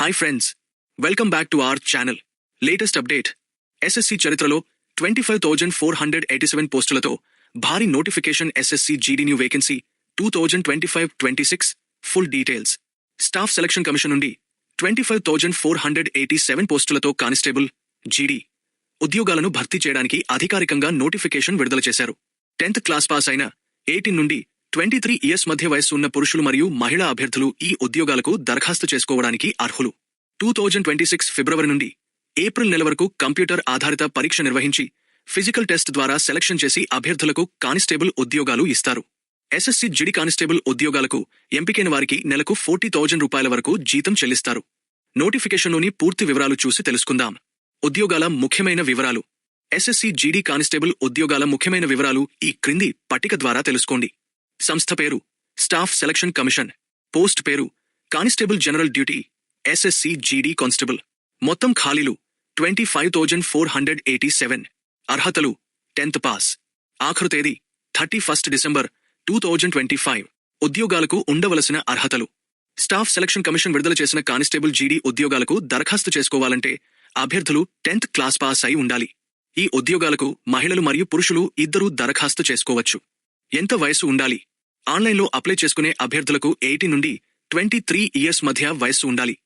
Hi friends welcome back to our channel latest update SSC చరిత్రలో twenty five thousand four hundred eighty seven పోస్టులతో భారీ notification SSC GD new vacancy two thousand twenty five twenty six full details staff selection commission నుండి twenty five thousand four hundred eighty seven పోస్టులతో constable GD ఉద్యోగాలను భర్తీ చేయడానికి అధికారికంగా notification విడుదల చేశారు. Tenth class pass అయిన eighteen నుండి ట్వంటీ త్రీ ఇయర్స్ మధ్య వయస్సు ఉన్న పురుషులు మరియు మహిళా అభ్యర్థులు ఈ ఉద్యోగాలకు దరఖాస్తు చేసుకోవడానికి అర్హులు. టూ థౌజండ్ ట్వంటీ సిక్స్ ఫిబ్రవరి నుండి ఏప్రిల్ నెల వరకు కంప్యూటర్ ఆధారిత పరీక్ష నిర్వహించి ఫిజికల్ టెస్ట్ ద్వారా సెలక్షన్ చేసి అభ్యర్థులకు కానిస్టేబుల్ ఉద్యోగాలు ఇస్తారు. ఎస్ఎస్సి జిడి కానిస్టేబుల్ ఉద్యోగాలకు ఎంపికైన వారికి నెలకు ఫోర్టీ థౌజండ్ రూపాయల వరకు జీతం చెల్లిస్తారు. నోటిఫికేషన్లోని పూర్తి వివరాలు చూసి తెలుసుకుందాం. ఉద్యోగాల ముఖ్యమైన వివరాలు. ఎస్ఎస్సి జీడీ కానిస్టేబుల్ ఉద్యోగాల ముఖ్యమైన వివరాలు ఈ క్రింది పట్టిక ద్వారా తెలుసుకోండి. సంస్థ పేరు స్టాఫ్ సెలక్షన్ కమిషన్ పోస్ట్ పేరు constable general duty SSC GD constable. మొత్తం ఖాళీలు twenty five thousand four hundred eighty seven అర్హతలు టెన్త్ పాస్. ఆఖరు తేదీ thirty first December two thousand twenty five ఉద్యోగాలకు ఉండవలసిన అర్హతలు. స్టాఫ్ సెలక్షన్ కమిషన్ విడుదల చేసిన కానిస్టేబుల్ జీడీ ఉద్యోగాలకు దరఖాస్తు చేసుకోవాలంటే అభ్యర్థులు టెన్త్ క్లాస్ పాస్ అయి ఉండాలి. ఈ ఉద్యోగాలకు మహిళలు మరియు పురుషులు ఇద్దరూ దరఖాస్తు చేసుకోవచ్చు. ఎంత వయసు ఉండాలి? ఆన్లైన్లో అప్లై చేసుకునే అభ్యర్థులకు ఎయిటీ నుండి ట్వంటీ త్రీ ఇయర్స్ మధ్య వయస్సు ఉండాలి.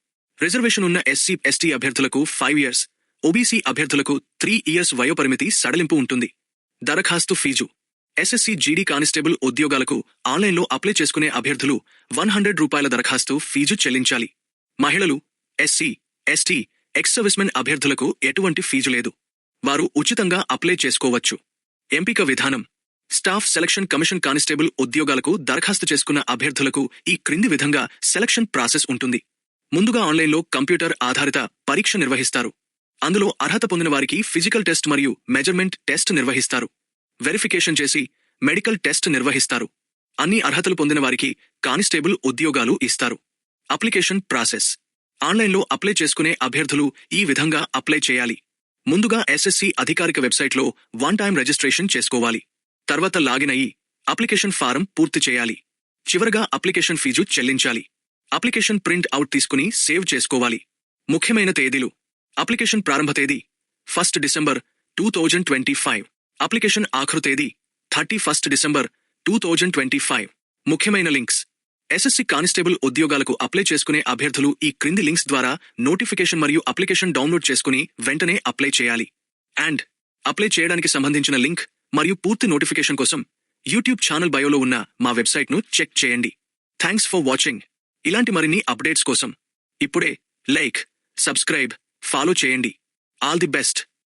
రిజర్వేషన్ ఉన్న ఎస్సీ ఎస్టీ అభ్యర్థులకు ఫైవ్ ఇయర్స్ ఓబీసీ అభ్యర్థులకు త్రీ ఇయర్స్ వయోపరిమితి సడలింపు ఉంటుంది. దరఖాస్తు ఫీజు. ఎస్ఎస్సీ జీడీ కానిస్టేబుల్ ఉద్యోగాలకు ఆన్లైన్లో అప్లై చేసుకునే అభ్యర్థులు వన్ హండ్రెడ్ రూపాయల దరఖాస్తు ఫీజు చెల్లించాలి. మహిళలు ఎస్సీ ఎస్టీ ఎక్స్ సర్వీస్మెన్ అభ్యర్థులకు ఎటువంటి ఫీజు లేదు. వారు ఉచితంగా అప్లై చేసుకోవచ్చు. ఎంపిక విధానం. స్టాఫ్ సెలక్షన్ కమిషన్ కానిస్టేబుల్ ఉద్యోగాలకు దరఖాస్తు చేసుకున్న అభ్యర్థులకు ఈ క్రింది విధంగా సెలక్షన్ ప్రాసెస్ ఉంటుంది. ముందుగా ఆన్లైన్లో కంప్యూటర్ ఆధారిత పరీక్ష నిర్వహిస్తారు. అందులో అర్హత పొందిన వారికి ఫిజికల్ టెస్ట్ మరియు మెజర్మెంట్ టెస్ట్ నిర్వహిస్తారు. వెరిఫికేషన్ చేసి మెడికల్ టెస్ట్ నిర్వహిస్తారు. అన్ని అర్హతలు పొందిన వారికి కానిస్టేబుల్ ఉద్యోగాలు ఇస్తారు. Application process. ఆన్లైన్లో అప్లై చేసుకునే అభ్యర్థులు ఈ విధంగా అప్లై చేయాలి. ముందుగా ఎస్ఎస్సి అధికారిక వెబ్సైట్లో వన్ టైం రిజిస్ట్రేషన్ చేసుకోవాలి. తర్వాత లాగిన్ అయ్యి అప్లికేషన్ ఫారం పూర్తి చేయాలి. చివరగా అప్లికేషన్ ఫీజు చెల్లించాలి. అప్లికేషన్ ప్రింట్ అవుట్ తీసుకుని సేవ్ చేసుకోవాలి. ముఖ్యమైన తేదీలు. అప్లికేషన్ ప్రారంభ తేదీ first December two thousand twenty five. Application ఆఖరు తేదీ thirty first December two thousand twenty five. ముఖ్యమైన లింక్స్. ఎస్ఎస్సి కానిస్టేబుల్ ఉద్యోగాలకు అప్లై చేసుకునే అభ్యర్థులు ఈ క్రింది లింక్స్ ద్వారా నోటిఫికేషన్ మరియు అప్లికేషన్ డౌన్లోడ్ చేసుకుని వెంటనే అప్లై చేయాలి. అండ్ అప్లై చేయడానికి సంబంధించిన లింక్ మరియు పూర్తి నోటిఫికేషన్ కోసం యూట్యూబ్ ఛానల్ బయోలో ఉన్న మా వెబ్సైట్ను చెక్ చేయండి. థ్యాంక్స్ ఫర్ వాచింగ్ ఇలాంటి మరిన్ని అప్డేట్స్ కోసం ఇప్పుడే లైక్ సబ్స్క్రైబ్ ఫాలో చేయండి. All the best